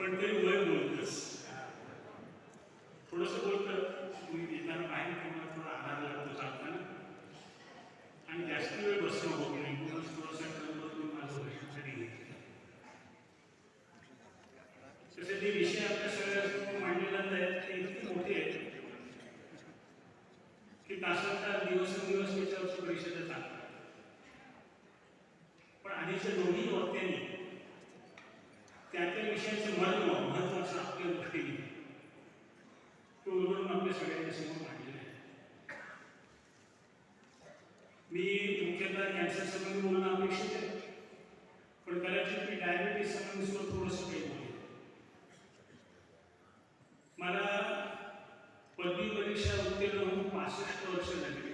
पण ते वय बोलतस थोडस बोलत तुम्ही येताना बाहेर तुम्हाला थोडा आधार लागतो चालताना आणि जास्त वेळ बसणं होत नाही म्हणूनच थोडंसं माझं वैशिष्ट्य घेतलं तसे जे विषय आपल्या सगळ्या मांडलेला आहेत ते इतके मोठे आहेत की तासाचा तास दिवसेंदिवस त्याच्यावरची परिषद चालतात पण आधीच्या दोन्ही वक्त्यांनी विषयाचं महत्त्व महत्वाचं आपल्या दृष्टीने तो उलगडून आपल्या सगळ्यांच्या समोर मांडलेला आहे. मी मुख्यतः कॅन्सर संबंधी बोलणं अपेक्षित आहे. पण कदाचित मी डायबिटीस संबंधी सुद्धा थोडंसं काही बोलेन. मला पदवी परीक्षा उत्तीर्ण होऊन पासष्ट वर्ष झाली.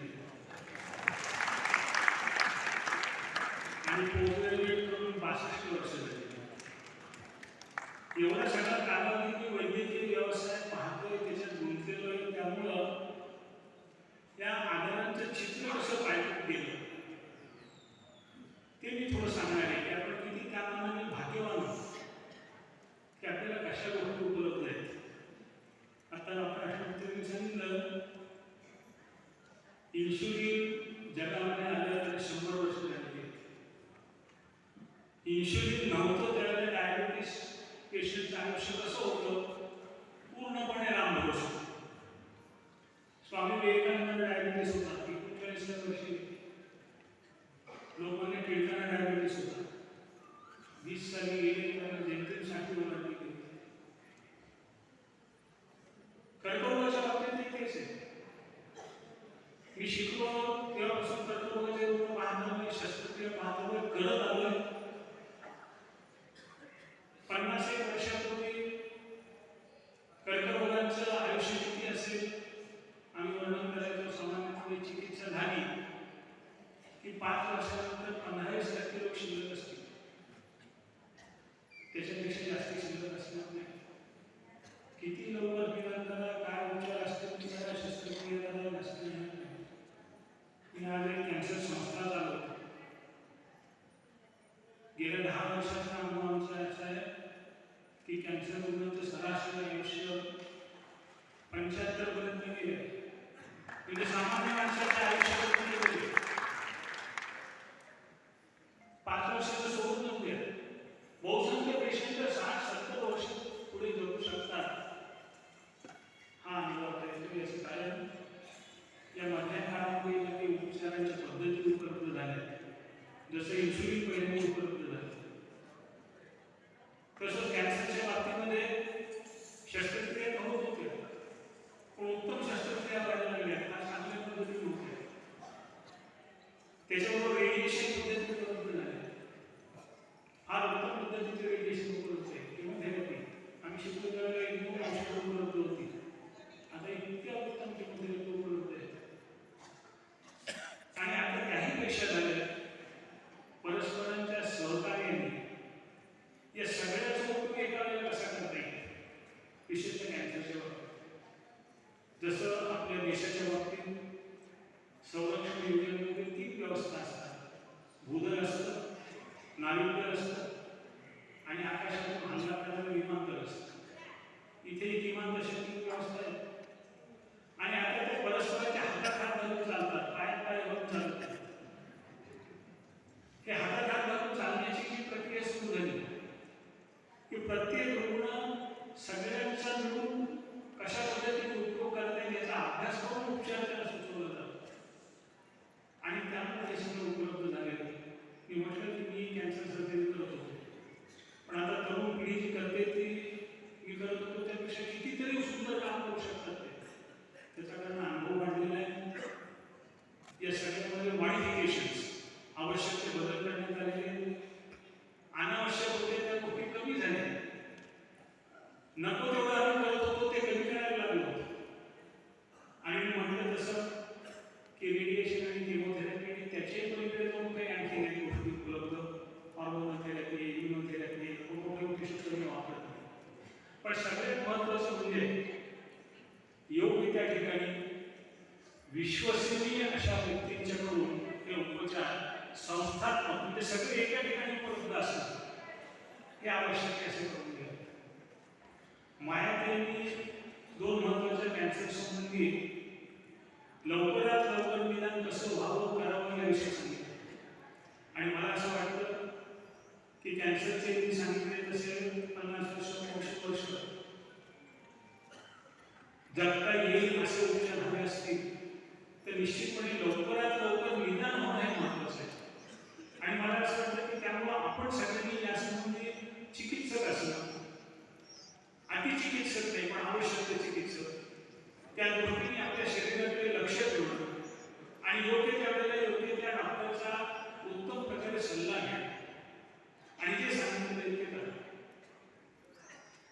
आणि पोहोचलेली ग्रॅज्युएट करून बासष्ट वर्ष झाली एवढा सगळा कालावधी वैद्यकीय व्यवसाय पाहतोय त्याच्यात गुंतलेलो आहे. त्यामुळं या आजारांचं चित्र कसं पाहिजे गेलं? ते मी थोडं सांगणार आहे. की आपण किती कामाने भाग्यवान आहोत की आपल्याला कशा गोष्टी उपलब्ध आहेत. आता आपण राष्ट्रपतींनी सांगितलं इन्शुलिन जगामध्ये आल्यानंतर शंभर वर्ष झाली इन्शुलिन नव्हतं पेशंटचं आयुष्य कसं होतं. पूर्णपणे लांब होऊ स्वामी विवेकानंद डायबिटीस होता. एकोणचाळीस वर्षी लोकांनी टिळकांना डायबिटीस होता. वीस साली गेले त्यांना जेमतेमसाठी ओलांडली गेली कर्करोगाच्या बाबतीत तेच आहे मी शिकलो तेव्हापासून कर्करोगाचे रोग पाहतो मी शस्त्रक्रिया पाहतो करत आलोय पन्नास एक वर्षापूर्वी कर्करोगाचं आयुष्य किती असेल आम्ही वर्णन करायचो सामान्यपणे चिकित्सा झाली की पाच वर्षानंतर पंधरावीस टक्के लोक शिल्लक असतील त्याच्यापेक्षा जास्त शिल्लक असणार नाही किती लवकर निदान करा काय उपचार असतील करा शस्त्रक्रिया करा जास्त येणार नाही मी आज एक कॅन्सर संस्था चालवतो गेल्या दहा वर्षाचा अनुभव आमचा असा आहे की ते रुग्णाचं सरासरी आयुष्य पंच्याहत्तर पर्यंत गेले म्हणजे सामान्य माणसाच्या आयुष्यापर्यंत गेले पाच वर्षाचं सोडून नको द्या. बहुसंख्य पेशंट साठ सत्तर वर्ष पुढे जगू शकतात. हा अनुभव काहीतरी असं कारण या मधल्या काळामध्ये ज्या काही उपचारांच्या पद्धती उपलब्ध झाल्या जसं इन्सुलिन पहिल्यांदा उपलब्ध झालं तसंच कॅन्सरच्या बाबतीमध्ये शस्त्रक्रिया तर होत होत्या पण उत्तम शस्त्रक्रिया व्हायला लागल्या फार चांगल्या पद्धतीने होत्या त्याच्याबरोबर रेडिएशन पद्धती उपलब्ध झाल्या फार उत्तम पद्धतीचे रेडिएशन उपलब्ध आहे किमोथेरपी आम्ही शिकलो त्यावेळेला इतकी औषधं उपलब्ध होती आता इतक्या उत्तम किमोथेरपी उपलब्ध आहेत. आणि आता काही पेक्षा झाल्या परस्परांच्या सहकार्याने या सगळ्याचा उपयोग एका वेळेला कसा करता येईल विशेषतः कॅन्सरच्या बाबतीत जसं आपल्या देशाच्या बाबतीत संरक्षण योजनेमध्ये तीन व्यवस्था असतात भूदल असतं नाविकदल असतं आणि आकाशातून हल्ला करणारं विमानदल असतं इथे एक विमान तशा तीन व्यवस्था आहेत आणि आता ते परस्परांच्या हातात हात घालून चालतात पायात पाय घालून चालतात हे हातात हात घालून चालण्याची जी प्रक्रिया सुरू झाली की प्रत्येक रुग्ण सगळ्यांचा मिळून कशा पद्धतीने उपयोग करता येईल याचा अभ्यास करून उपचार त्याला सुचवला जातो आणि त्यामुळे हे सगळं उपलब्ध झालेलं आहे मी म्हटलं की मी कॅन्सर सर्जरी करत होतो पण आता तरुण पिढी जी करते ती मी करत होतो त्यापेक्षा कितीतरी सुंदर काम करू शकतात ते त्याचा कारण अनुभव वाढलेला आहे या सगळ्यामध्ये मॉडिफिकेशन्स आवश्यक ते बदल करण्यात आलेले अनावश्यक होते त्या गोष्टी कमी झाल्या नको तेवढं आम्ही करत होतो ते कमी करायला लागलो आणि मी म्हटलं तसं की रेडिएशन आणि केमोथेरपी आणि त्याच्याही पलीकडे जाऊन काही आणखी काही गोष्टी उपलब्ध. हॉर्मोनथेरपी इम्युनोथेरपी मोठे गोष्टी शब्द वापरत नाही पण सगळ्यात महत्वाचं म्हणजे योग्य त्या ठिकाणी विश्वसनीय अशा व्यक्तींच्याकडून हे उपचार संस्थात्मक म्हणजे सगळे एका ठिकाणी उपलब्ध असतात. हे आवश्यक असे करून घ्या. मायाताईंनी दोन महत्त्वाच्या कॅन्सर संबंधी लवकरात लवकर निदान कसं व्हावं करावं याविषयी सांगितलं. आणि मला असं वाटतं की कॅन्सरचे मी सांगितले तसे पन्नास वर्ष पन्नास वर्ष. जगता येईल असे उपचार हवे असतील. निश्चितपणे लवकरात लवकर निदान होणं हे महत्वाचं आहे. आणि मला असं वाटतं की त्यामुळं आपण सगळ्यांनी या संबंधी चिकित्सक असणं अतिचिकित्सक नाही पण आवश्यक चिकित्सक. त्या दृष्टीने आपल्या शरीराकडे लक्ष ठेवणं आणि योग्य त्या वेळेला योग्य त्या डॉक्टरचा उत्तम प्रकारे सल्ला घ्या. आणि जे सांगितलं ते करा.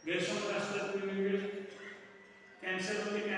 गैरसमज असतात वेगवेगळे. कॅन्सरमध्ये